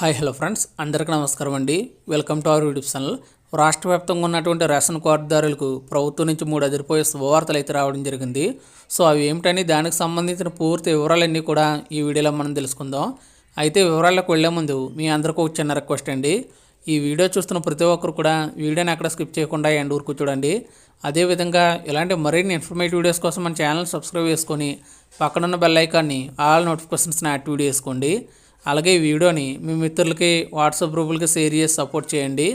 Hi hello friends. అందరికీ నమస్కారం అండి. Welcome to our YouTube channel. రాష్ట్ర వ్యాప్తంగా ఉన్నటువంటి రేషన్ కార్డుదారులకు ప్రభుత్వం నుంచి మూడు అదిరిపోయే శుభవార్తలు అయితే రావడం జరిగింది. సో అవి ఏమిటని దానికి సంబంధించిన పూర్తి వివరాలన్నీ కూడా ఈ వీడియోలో మనం తెలుసుకుందాం. అయితే వివరాలకు వెళ్ళే ముందు మీ అందరికీ ఒక చిన్న రిక్వెస్ట్ అండి. ఈ వీడియో చూస్తున్న ప్రతి ఒక్కరు కూడా వీడియోని ఎక్కడ స్కిప్ చేయకుండా ఎండ్ ఊరుకు చూడండి. అదేవిధంగా ఇలాంటి మరిన్ని ఇన్ఫర్మేటివ్ వీడియోస్ కోసం మన ఛానల్ సబ్స్క్రైబ్ చేసుకొని పక్కనున్న బెల్ ఐకాన్ని ఆల్ నోటిఫికేషన్స్ని యాక్టివేట్ చేసుకోండి. అలాగే ఈ వీడియోని మీ మిత్రులకి వాట్సాప్ గ్రూపులకి షేర్ చేసి సపోర్ట్ చేయండి.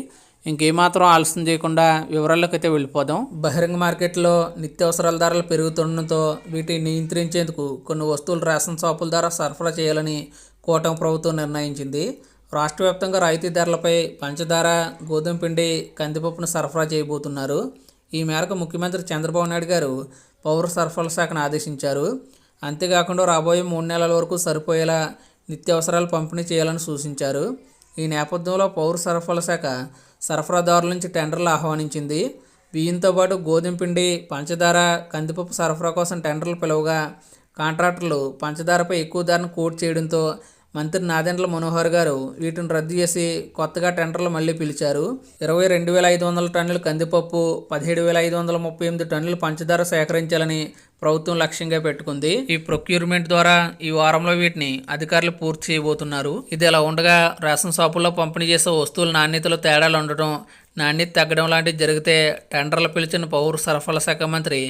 ఇంకేమాత్రం ఆలస్యం చేయకుండా వివరాల్లోకి అయితే వెళ్ళిపోదాం. బహిరంగ మార్కెట్లో నిత్యావసరాల ధరలు పెరుగుతుండటంతో వీటిని నియంత్రించేందుకు కొన్ని వస్తువులు రేషన్ షాపుల ద్వారా సరఫరా చేయాలని కూటమి ప్రభుత్వం నిర్ణయించింది. రాష్ట్ర వ్యాప్తంగా రాయితీ ధరలపై పంచదార గోధుమ పిండి కందిపప్పును సరఫరా చేయబోతున్నారు. ఈ మేరకు ముఖ్యమంత్రి చంద్రబాబు నాయుడు గారు పౌర సరఫరాల శాఖను ఆదేశించారు. అంతేకాకుండా రాబోయే మూడు నెలల వరకు సరిపోయేలా నిత్యావసరాలు పంపిణీ చేయాలని సూచించారు. ఈ నేపథ్యంలో పౌర సరఫరాల శాఖ సరఫరాదారుల నుంచి టెండర్లు ఆహ్వానించింది. బియ్యంతో పాటు గోధుమ పిండి పంచదార కందిపప్పు సరఫరా కోసం టెండర్లు పిలవగా కాంట్రాక్టర్లు పంచదారపై ఎక్కువ ధరను కోట్ చేయడంతో మంత్రి నాదెండ్ల మనోహర్ గారు వీటిని రద్దు చేసి కొత్తగా టెండర్లు మళ్ళీ పిలిచారు. ఇరవై రెండు వేల ఐదు వందల టన్నుల కందిపప్పు పదిహేడు వేల ఐదు వందల ముప్పై ఎనిమిది టన్నుల పంచదార సేకరించాలని ప్రభుత్వం లక్ష్యంగా పెట్టుకుంది. ఈ ప్రొక్యూర్మెంట్ ద్వారా ఈ వారంలో వీటిని అధికారులు పూర్తి చేయబోతున్నారు. ఇది ఇలా ఉండగా రేషన్ షాపుల్లో పంపిణీ చేసే వస్తువుల నాణ్యతలో తేడాలు ఉండటం నాణ్యత తగ్గడం లాంటివి జరిగితే టెండర్లు పిలిచిన పౌర సరఫరాల శాఖ మంత్రి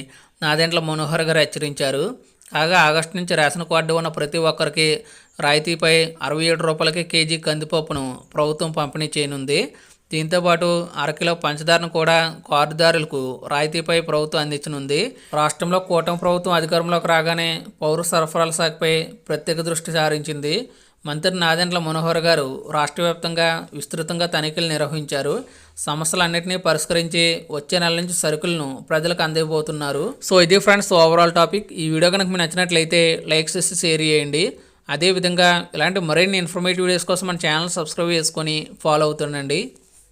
నాదెండ్ల మనోహర్ గారు హెచ్చరించారు. కాగా ఆగస్టు నుంచి రేషన్ కార్డు ఉన్న ప్రతి ఒక్కరికి రాయితీపై అరవై ఏడు రూపాయలకి కేజీ కందిపప్పును ప్రభుత్వం పంపిణీ చేయనుంది. దీంతోపాటు అరకిలో పంచదారను కూడా కార్డుదారులకు రాయితీపై ప్రభుత్వం అందించనుంది. రాష్ట్రంలో కూటమి ప్రభుత్వం అధికారంలోకి రాగానే పౌర సరఫరాల శాఖపై ప్రత్యేక దృష్టి సారించింది. మంత్రి నాదెండ్ల మనోహర్ గారు రాష్ట్ర వ్యాప్తంగా విస్తృతంగా తనిఖీలు నిర్వహించారు. సమస్యలన్నింటినీ పరిష్కరించి వచ్చే నెల నుంచి సరుకులను ప్రజలకు అందిపోతున్నారు సో ఇది ఫ్రెండ్స్ ఓవరాల్ టాపిక్ ఈ వీడియో కనుక మీకు నచ్చినట్లయితే లైక్ చేసి షేర్ చేయండి. అదేవిధంగా ఇలాంటి మరిన్ని ఇన్ఫర్మేటివ్ వీడియోస్ కోసం మన ఛానల్ సబ్స్క్రైబ్ చేసుకొని ఫాలో అవుతుండండి.